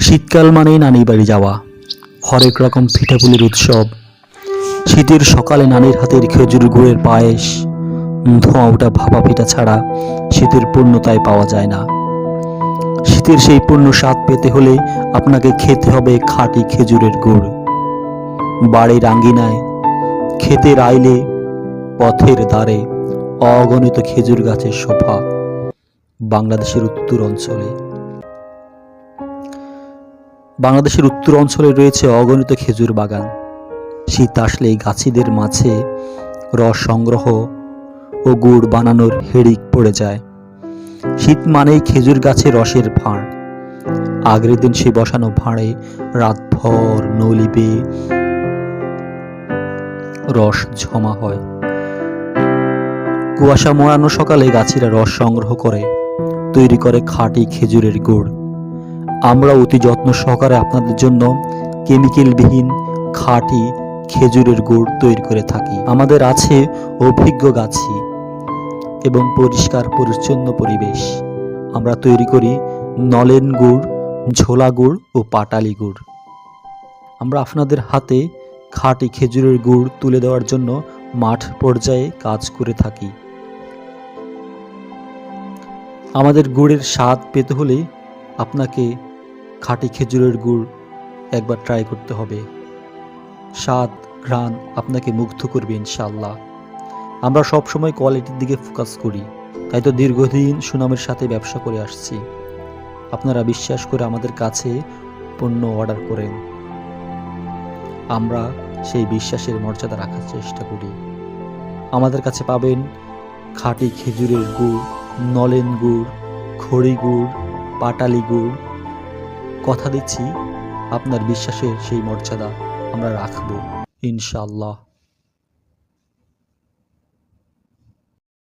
শীতকাল মানেই নানির বাড়ি যাওয়া, হরেক রকম পিঠাপুলির উৎসব, শীতের সকালে নানির হাতের খেজুর গুড়ের পায়েস ধোঁয়া ওঠা ভাপা পিঠা ছাড়া শীতের পূর্ণতায় পাওয়া যায় না। শীতের সেই পূর্ণ স্বাদ পেতে হলে আপনাকে খেতে হবে খাঁটি খেজুরের গুড়। বাড়ির আঙ্গিনায় ক্ষেতের আইলে পথের দ্বারে অগণিত খেজুর গাছের শোভা বাংলাদেশের উত্তর অঞ্চলে। বাংলাদেশের উত্তর অঞ্চলে রয়েছে অগণিত খেজুর বাগান। শীত আসলেই গাছিদের মাঝে রস সংগ্রহ ও গুড় বানানোর হেড়িক পড়ে যায়। শীত মানেই খেজুর গাছে রসের ভাঁড়। আগের দিন সে বসানো ভাঁড়ে রাতভর নলিবে রস জমা হয়। কুয়াশা মোড়ানো সকালে গাছিরা রস সংগ্রহ করে, তৈরি করে খাঁটি খেজুরের গুড়। আমরা অতি যত্ন সহকারে আপনাদের জন্য কেমিক্যালবিহীন খাঁটি খেজুরের গুড় তৈরি করে থাকি। আমাদের আছে অভিজ্ঞ গাছি এবং পরিষ্কার পরিচ্ছন্ন পরিবেশ। আমরা তৈরি করি নলেন গুড়, ঝোলা গুড় ও পাটালি গুড়। আমরা আপনাদের হাতে খাঁটি খেজুরের গুড় তুলে দেওয়ার জন্য মাঠ পর্যায়ে কাজ করে থাকি। আমাদের গুড়ের স্বাদ পেতে হলে আপনাকে খাঁটি খেজুরের গুড় একবার ট্রাই করতে হবে। স্বাদ, ঘ্রাণ আপনাকে মুগ্ধ করবে ইনশাল্লাহ আমরা সব সময় কোয়ালিটির দিকে ফোকাস করি, তাই তো দীর্ঘদিন সুনামের সাথে ব্যবসা করে আসছি। আপনারা বিশ্বাস করে আমাদের কাছে পণ্য অর্ডার করেন। আমরা সেই বিশ্বাসের মর্যাদা রাখার চেষ্টা করি। আমাদের কাছে পাবেন খাঁটি খেজুরের গুড় নলেন গুড় খড়ি গুড় পাটালি গুড় কথা দিচ্ছি আপনার বিশ্বাসের সেই মর্যাদা আমরা রাখব, ইনশাআল্লাহ।